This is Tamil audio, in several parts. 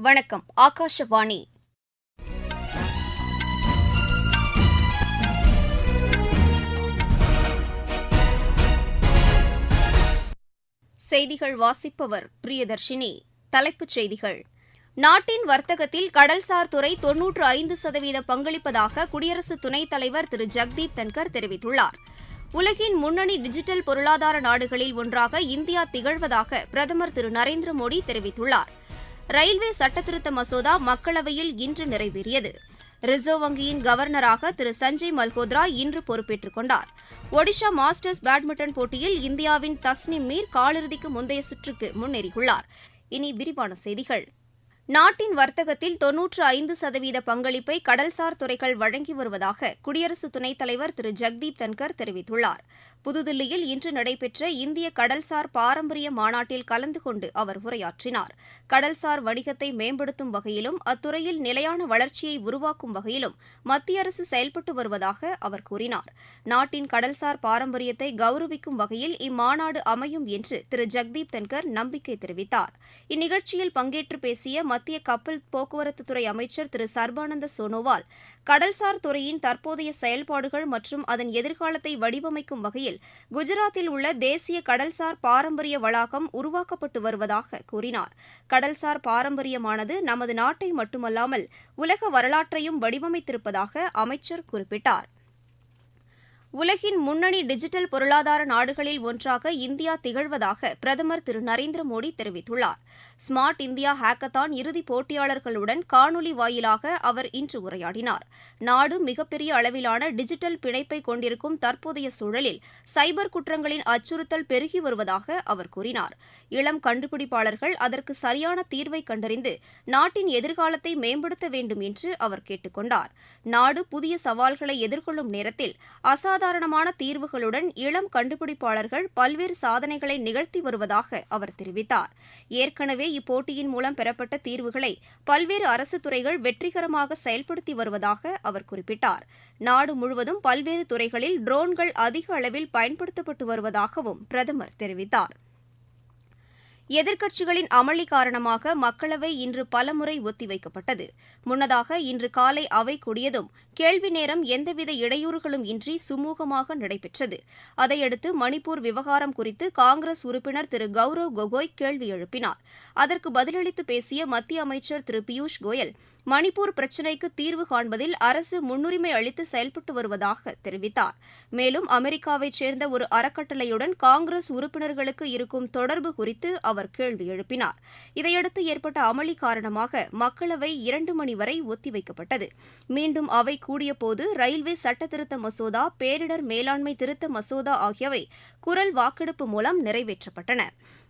வணக்கம் ஆகாஷவாணி. செய்திகள் வாசிப்பவர் பிரியதர்ஷினி. தலைப்புச் செய்திகள். நாட்டின் வர்த்தகத்தில் கடல்சார் துறை தொன்னூற்று ஐந்து சதவீத பங்களிப்பதாக குடியரசு துணைத் தலைவர் திரு. ஜெக்தீப் தன்கர் தெரிவித்துள்ளார். உலகின் முன்னணி டிஜிட்டல் பொருளாதார நாடுகளில் ஒன்றாக இந்தியா திகழ்வதாக பிரதமர் திரு. நரேந்திர மோடி தெரிவித்துள்ளார். ரயில்வே சட்டத்திருத்த மசோதா மக்களவையில் இன்று நிறைவேறியது. ரிசர்வ் வங்கியின் கவர்னராக திரு சஞ்சய் மல்ஹோத்ரா இன்று பொறுப்பேற்றுக் கொண்டார். ஒடிஷா மாஸ்டர்ஸ் பேட்மிண்டன் போட்டியில் இந்தியாவின் தஸ்னிம் மீர் காலிறுதிக்கு முந்தைய சுற்றுக்கு முன்னேறியுள்ளார். இனி விரிவான செய்திகள். நாட்டின் வர்த்தகத்தில் தொன்னூற்று ஐந்து சதவீத பங்களிப்பை கடல்சார் துறைகள் வழங்கி வருவதாக குடியரசு துணைத் தலைவர் திரு ஜெக்தீப் தன்கர் தெரிவித்துள்ளார். புதுதில்லியில் இன்று நடைபெற்ற இந்திய கடல்சார் பாரம்பரிய மாநாட்டில் கலந்து கொண்டு அவர் உரையாற்றினார். கடல்சார் வணிகத்தை மேம்படுத்தும் வகையிலும் அத்துறையில் நிலையான வளர்ச்சியை உருவாக்கும் வகையிலும் மத்திய அரசு செயல்பட்டு வருவதாக அவர் கூறினார். நாட்டின் கடல்சார் பாரம்பரியத்தை கௌரவிக்கும் வகையில் இம்மாநாடு அமையும் என்று திரு. ஜெக்தீப் தன்கர் நம்பிக்கை தெரிவித்தார். இந்நிகழ்ச்சியில் பங்கேற்று பேசிய மத்திய கப்பல் போக்குவரத்துத்துறை அமைச்சர் திரு. சர்பானந்த சோனோவால் கடல்சார் துறையின் தற்போதைய செயல்பாடுகள் மற்றும் அதன் எதிர்காலத்தை வடிவமைக்கும் வகையில் குஜராத்தில் உள்ள தேசிய கடல்சார் பாரம்பரிய வளாகம் உருவாக்கப்பட்டு வருவதாக கூறினார். கடல்சார் பாரம்பரியமானது நமது நாட்டை மட்டுமல்லாமல் உலக வரலாற்றையும் வடிவமைத்திருப்பதாக அமைச்சர் குறிப்பிட்டார். உலகின் முன்னணி டிஜிட்டல் பொருளாதார நாடுகளில் ஒன்றாக இந்தியா திகழ்வதாக பிரதமர் திரு நரேந்திர மோடி தெரிவித்துள்ளார். ஸ்மார்ட் இந்தியா ஹேக்கத்தான் இறுதிப் போட்டியாளர்களுடன் காணொலி வாயிலாக அவர் இன்று உரையாடினார். நாடு மிகப்பெரிய அளவிலான டிஜிட்டல் பிணைப்பை கொண்டிருக்கும் தற்போதைய சூழலில் சைபர் குற்றங்களின் அச்சுறுத்தல் பெருகி வருவதாக அவர் கூறினார். இளம் கண்டுபிடிப்பாளர்கள் அதற்கு சரியான தீர்வை கண்டறிந்து நாட்டின் எதிர்காலத்தை மேம்படுத்த வேண்டும் என்று அவர் கேட்டுக் கொண்டார் நாடு புதிய சவால்களை எதிர்கொள்ளும் நேரத்தில் அசாதாரணமான தீர்வுகளுடன் இளம் கண்டுபிடிப்பாளர்கள் பல்வேறு சாதனைகளை நிகழ்த்தி வருவதாக அவர் தெரிவித்தார். ஏற்கனவே இப்போட்டியின் மூலம் பெறப்பட்ட தீர்வுகளை பல்வேறு அரசு துறைகள் வெற்றிகரமாக செயல்படுத்தி வருவதாக அவர் குறிப்பிட்டார். நாடு முழுவதும் பல்வேறு துறைகளில் ட்ரோன்கள் அதிக அளவில் பயன்படுத்தப்பட்டு வருவதாகவும் பிரதமர் தெரிவித்தார். எதிர்க்கட்சிகளின் அமளி காரணமாக மக்களவை இன்று பலமுறை ஒத்திவைக்கப்பட்டது. முன்னதாக இன்று காலை அவை கூடியதும் கேள்வி நேரம் எந்தவித இடையூறுகளும் இன்றி சுமூகமாக நடைபெற்றது. அதையடுத்து மணிப்பூர் விவகாரம் குறித்து காங்கிரஸ் உறுப்பினர் திரு கௌரவ் கொகோய் கேள்வி எழுப்பினார். அதற்கு பதிலளித்து பேசிய மத்திய அமைச்சர் திரு பியூஷ் கோயல் மணிப்பூர் பிரச்சினைக்கு தீர்வு காண்பதில் அரசு முன்னுரிமை அளித்து செயல்பட்டு வருவதாக தெரிவித்தார். மேலும் அமெரிக்காவைச் சேர்ந்த ஒரு அறக்கட்டளையுடன் காங்கிரஸ் உறுப்பினர்களுக்கு இருக்கும் தொடர்பு குறித்து அவர் கேள்வி எழுப்பினார். இதையடுத்து ஏற்பட்ட அமளி காரணமாக மக்களவை இரண்டு மணி வரை ஒத்திவைக்கப்பட்டது. மீண்டும் அவை கூடியபோது ரயில்வே சட்டத்திருத்த மசோதா பேரிடர் மேலாண்மை திருத்த மசோதா ஆகியவை குரல் வாக்கெடுப்பு மூலம் நிறைவேற்றப்பட்டன.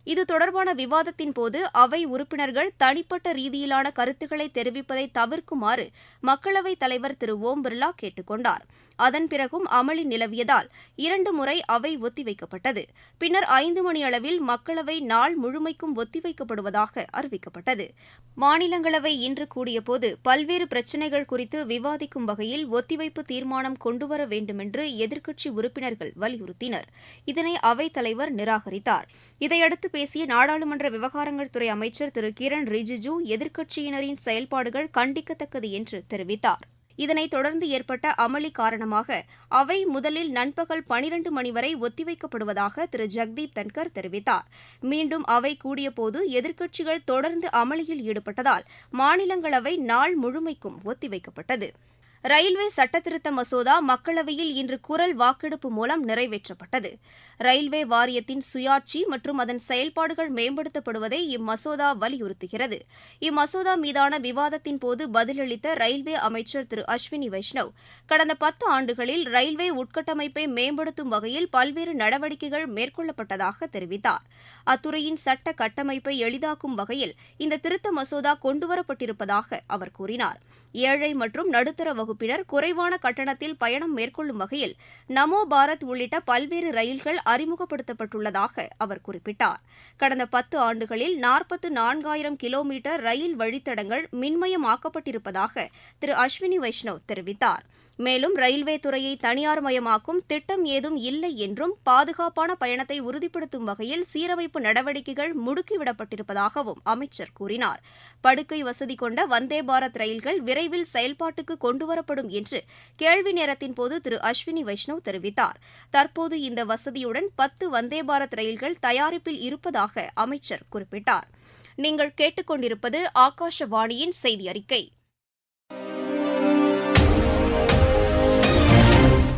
இது தொடர்பான விவாதத்தின் போது அவை உறுப்பினர்கள் தனிப்பட்ட ரீதியிலான கருத்துக்களை தெரிவிப்பதை தவிர்க்குமாறு மக்களவைத் தலைவர் திரு ஓம் பிர்லா கேட்டுக் கொண்டாா் அதன் பிறகும் அமளி நிலவியதால் இரண்டு முறை அவை ஒத்திவைக்கப்பட்டது. பின்னர் ஐந்து மணி அளவில் மக்களவை நாள் முழுமைக்கும் ஒத்திவைக்கப்படுவதாக அறிவிக்கப்பட்டது. மாநிலங்களவை இன்று கூடியபோது பல்வேறு பிரச்சினைகள் குறித்து விவாதிக்கும் வகையில் ஒத்திவைப்பு தீர்மானம் கொண்டுவர வேண்டுமென்று எதிர்க்கட்சி உறுப்பினர்கள் வலியுறுத்தினர். இதனை அவைத்தலைவர் நிராகரித்தார். இதையடுத்து பேசிய நாடாளுமன்ற விவகாரங்கள் துறை அமைச்சர் திரு கிரண் ரிஜிஜூ எதிர்க்கட்சியினரின் செயல்பாடுகள் கண்டிக்கத்தக்கது என்று தெரிவித்தார். இதனைத் தொடர்ந்து ஏற்பட்ட அமளி காரணமாக அவை முதலில் நண்பகல் பனிரண்டு மணி வரை ஒத்திவைக்கப்படுவதாக திரு. ஜெக்தீப் தன்கர் தெரிவித்தார். மீண்டும் அவை கூடியபோது எதிர்க்கட்சிகள் தொடர்ந்து அமளியில் ஈடுபட்டதால் மாநிலங்களவை நாள் முழுமைக்கும் ஒத்திவைக்கப்பட்டது. ரயில்வே சட்டத்திருத்த மசோதா மக்களவையில் இன்று குரல் வாக்கெடுப்பு மூலம் நிறைவேற்றப்பட்டது. ரயில்வே வாரியத்தின் சுயாட்சி மற்றும் அதன் செயல்பாடுகள் மேம்படுத்தப்படுவதை இம்மசோதா வலியுறுத்துகிறது. இம்மசோதா மீதான விவாதத்தின் போது பதிலளித்த ரயில்வே அமைச்சர் திரு அஸ்வினி வைஷ்ணவ் கடந்த பத்து ஆண்டுகளில் ரயில்வே உட்கட்டமைப்பை மேம்படுத்தும் வகையில் பல்வேறு நடவடிக்கைகள் மேற்கொள்ளப்பட்டதாக தெரிவித்தார். அத்துறையின் சட்ட கட்டமைப்பை எளிதாக்கும் வகையில் இந்த திருத்த மசோதா கொண்டுவரப்பட்டிருப்பதாக அவர் கூறினார். ஏழை மற்றும் நடுத்தர வகுப்பினர் குறைவான கட்டணத்தில் பயணம் மேற்கொள்ளும் வகையில் நமோ பாரத் உள்ளிட்ட பல்வேறு ரயில்கள் அறிமுகப்படுத்தப்பட்டுள்ளதாக அவர் குறிப்பிட்டார். கடந்த பத்து ஆண்டுகளில் நாற்பத்து நான்காயிரம் கிலோமீட்டர் ரயில் வழித்தடங்கள் மின்மயமாக்கப்பட்டிருப்பதாக திரு அஸ்வினி வைஷ்ணவ் தெரிவித்தார். மேலும் ரயில்வே துறையை தனியார் மயமாக்கும் திட்டம் ஏதும் இல்லை என்றும் பாதுகாப்பான பயணத்தை உறுதிப்படுத்தும் வகையில் சீரமைப்பு நடவடிக்கைகள் முடுக்கிவிடப்பட்டிருப்பதாகவும் அமைச்சர் கூறினார். படுக்கை வசதி கொண்ட வந்தே பாரத் ரயில்கள் விரைவில் செயல்பாட்டுக்கு கொண்டுவரப்படும் என்று கேள்வி நேரத்தின் போது திரு அஸ்வினி வைஷ்ணவ் தெரிவித்தார். தற்போது இந்த வசதியுடன் பத்து வந்தே பாரத் ரயில்கள் தயாரிப்பில் இருப்பதாக அமைச்சர் குறிப்பிட்டார். நீங்கள் கேட்டுக்கொண்டிருப்பது ஆகாஷவாணியின் செய்தி அறிக்கை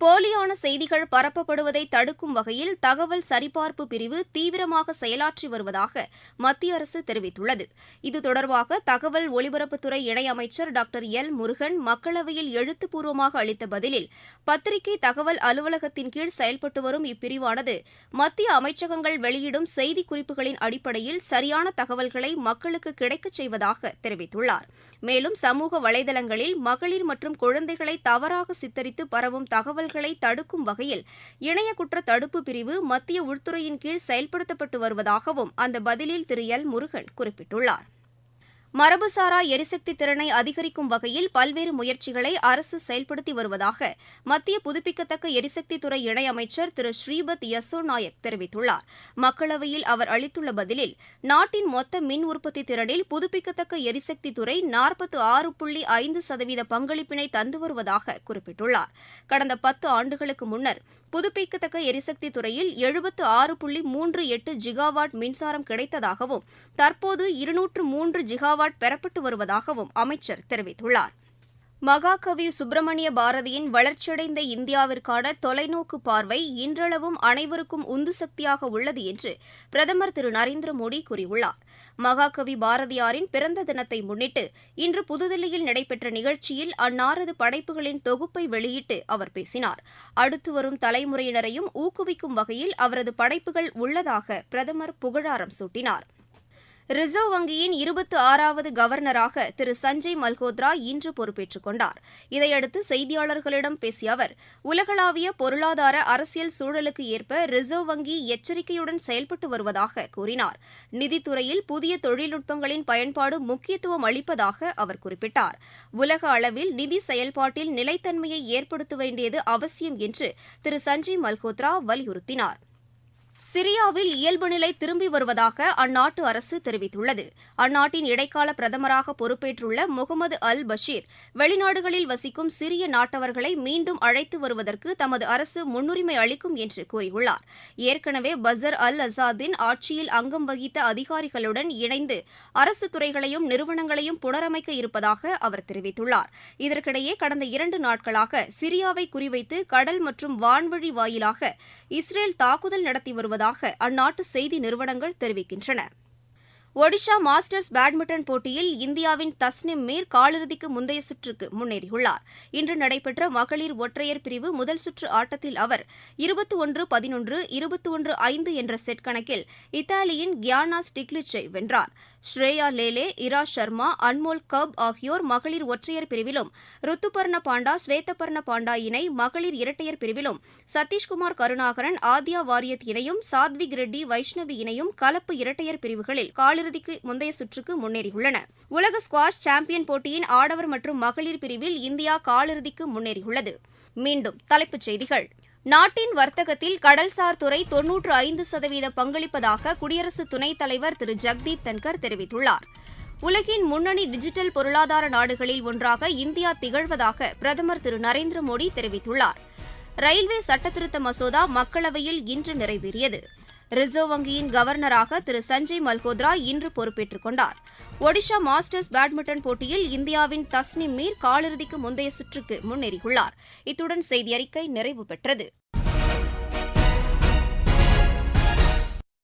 போலியான செய்திகள் பரப்பப்படுவதை தடுக்கும் வகையில் தகவல் சரிபார்ப்பு பிரிவு தீவிரமாக செயலாற்றி வருவதாக மத்திய அரசு தெரிவித்துள்ளது. இது தொடர்பாக தகவல் ஒலிபரப்புத்துறை இணையமைச்சர் டாக்டர் எல் முருகன் மக்களவையில் எழுத்துப்பூர்வமாக அளித்த பதிலில் பத்திரிகை தகவல் அலுவலகத்தின் கீழ் செயல்பட்டு வரும் இப்பிரிவானது மத்திய அமைச்சகங்கள் வெளியிடும் செய்திக்குறிப்புகளின் அடிப்படையில் சரியான தகவல்களை மக்களுக்கு கிடைக்கச் செய்வதாக தெரிவித்துள்ளார். மேலும் சமூக வலைதளங்களில் மகளிர் மற்றும் குழந்தைகளை தவறாக சித்தரித்து பரவும் தகவல் தகவல்களை தடுக்கும் வகையில் இணைய குற்ற தடுப்பு பிரிவு மத்திய உள்துறையின் கீழ் செயல்படுத்தப்பட்டு வருவதாகவும் அந்த பதிலில் திரு எல் முருகன் குறிப்பிட்டுள்ளார். மரபுசாரா எரிசக்தி திறனை அதிகரிக்கும் வகையில் பல்வேறு முயற்சிகளை அரசு செயல்படுத்தி வருவதாக மத்திய புதுப்பிக்கத்தக்க எரிசக்தித்துறை இணையமைச்சர் திரு ஸ்ரீபத் யசோ நாயக் தெரிவித்துள்ளார். மக்களவையில் அவர் அளித்துள்ள பதிலில் நாட்டின் மொத்த மின் உற்பத்தி திறனில் புதுப்பிக்கத்தக்க எரிசக்தித்துறை நாற்பத்து ஆறு புள்ளி ஐந்து சதவீத பங்களிப்பினை தந்து வருவதாக குறிப்பிட்டுள்ளார். கடந்த பத்து ஆண்டுகளுக்கு முன்னர் புதுப்பிக்கத்தக்க எரிசக்தி துறையில் எழுபத்து ஆறு புள்ளி மூன்று எட்டு ஜிகாவாட் மின்சாரம் கிடைத்ததாகவும் தற்போது இருநூற்று மூன்று ஜிகாவாட் பெறப்பட்டு வருவதாகவும் அமைச்சர் தெரிவித்துள்ளார். மகாகவி சுப்பிரமணிய பாரதியின் வளர்ச்சியடைந்த இந்தியாவிற்கான தொலைநோக்கு பார்வை இன்றளவும் அனைவருக்கும் உந்து சக்தியாக உள்ளது என்று பிரதமர் திரு நரேந்திர மோடி கூறியுள்ளார். மகாகவி பாரதியாரின் பிறந்த தினத்தை முன்னிட்டு இன்று புதுதில்லியில் நடைபெற்ற நிகழ்ச்சியில் அன்னாரது படைப்புகளின் தொகுப்பை வெளியிட்டு அவர் பேசினார். அடுத்து வரும் தலைமுறையினரையும் ஊக்குவிக்கும் வகையில் அவரது படைப்புகள் உள்ளதாக பிரதமர் புகழாரம் சூட்டினார். ரிசர்வ் வங்கியின் இருபத்தி ஆறாவது கவர்னராக திரு சஞ்சய் மல்கோத்ரா இன்று பொறுப்பேற்றுக் கொண்டார். இதையடுத்து செய்தியாளர்களிடம் பேசிய அவர் உலகளாவிய பொருளாதார அரசியல் சூழலுக்கு ஏற்ப ரிசர்வ் வங்கி எச்சரிக்கையுடன் செயல்பட்டு வருவதாக கூறினார். நிதித்துறையில் புதிய தொழில்நுட்பங்களின் பயன்பாடு முக்கியத்துவம் அளிப்பதாக அவர் குறிப்பிட்டார். உலக அளவில் நிதி செயல்பாட்டில் நிலைத்தன்மையை ஏற்படுத்த வேண்டியது அவசியம் என்று திரு சஞ்சய் மல்கோத்ரா வலியுறுத்தினார். சிரியாவில் இயல்பு நிலை திரும்பி வருவதாக அந்நாட்டு அரசு தெரிவித்துள்ளது. அந்நாட்டின் இடைக்கால பிரதமராக பொறுப்பேற்றுள்ள முகமது அல் பஷீர் வெளிநாடுகளில் வசிக்கும் சிரிய நாட்டவர்களை மீண்டும் அழைத்து வருவதற்கு தமது அரசு முன்னுரிமை அளிக்கும் என்று கூறியுள்ளார். ஏற்கனவே பசர் அல் அசாதின் ஆட்சியில் அங்கம் வகித்த அதிகாரிகளுடன் இணைந்து அரசு துறைகளையும் நிறுவனங்களையும் புனரமைக்க இருப்பதாக அவர் தெரிவித்துள்ளார். இதற்கிடையே கடந்த இரண்டு நாட்களாக சிரியாவை குறிவைத்து கடல் மற்றும் வான்வழி வாயிலாக இஸ்ரேல் தாக்குதல் நடத்தி வருவது வருவதாக அந்நாட்டு செய்தி நிறுவனங்கள் தெரிவிக்கின்றன. ஒடிஷா மாஸ்டர்ஸ் பேட்மிண்டன் போட்டியில் இந்தியாவின் தஸ்னிம் மீர் காலிறுதிக்கு முந்தைய சுற்றுக்கு முன்னேறியுள்ளார். இன்று நடைபெற்ற மகளிர் ஒற்றையர் பிரிவு முதல் சுற்று ஆட்டத்தில் அவர் இருபத்தி ஒன்று பதினொன்று இருபத்தி ஒன்று ஐந்து என்ற செட் கணக்கில் இத்தாலியின் கியானா ஸ்டிக்லிச்சை வென்றார். ஸ்ரேயா லேலே இரா சர்மா அன்மோல் கப் ஆகியோர் மகளிர் ஒற்றையர் பிரிவிலும் ருத்துபர்ண பாண்டா ஸ்வேதபர்ண பாண்டா இணை மகளிர் இரட்டையர் பிரிவிலும் சதீஷ்குமார் கருணாகரன் ஆத்யா வாரியத் இணையும் சாத்விக் ரெட்டி வைஷ்ணவி இணையும் கலப்பு இரட்டையர் பிரிவுகளில் காலிறுதிக்கு முந்தைய சுற்றுக்கு முன்னேறியுள்ளன. உலக ஸ்குவாஷ் சாம்பியன் போட்டியின் ஆடவர் மற்றும் மகளிர் பிரிவில் இந்தியா காலிறுதிக்கு முன்னேறியுள்ளது. மீண்டும் தலைப்புச் செய்திகள். நாட்டின் வர்த்தகத்தில் கடல்சார் துறை தொன்னூற்று ஐந்து சதவீத பங்களிப்பதாக குடியரசு துணைத் தலைவர் திரு. ஜக்தீப் தன்கர் தெரிவித்துள்ளார். உலகின் முன்னணி டிஜிட்டல் பொருளாதார நாடுகளில் ஒன்றாக இந்தியா திகழ்வதாக பிரதமர் திரு. நரேந்திர மோடி தெரிவித்துள்ளார். ரயில்வே சட்டத்திருத்த மசோதா மக்களவையில் இன்று நிறைவேறியது. ரிசர்வ் வங்கியின் கவர்னராக திரு சஞ்சய் மல்கோத்ரா இன்று பொறுப்பேற்றுக் கொண்டார். ஒடிஷா மாஸ்டர்ஸ் பேட்மிண்டன் போட்டியில் இந்தியாவின் தஸ்னிம் மீர் காலிறுதிக்கு முந்தைய சுற்றுக்கு முன்னேறியுள்ளார். இத்துடன் செய்தியறிக்கை நிறைவு பெற்றது.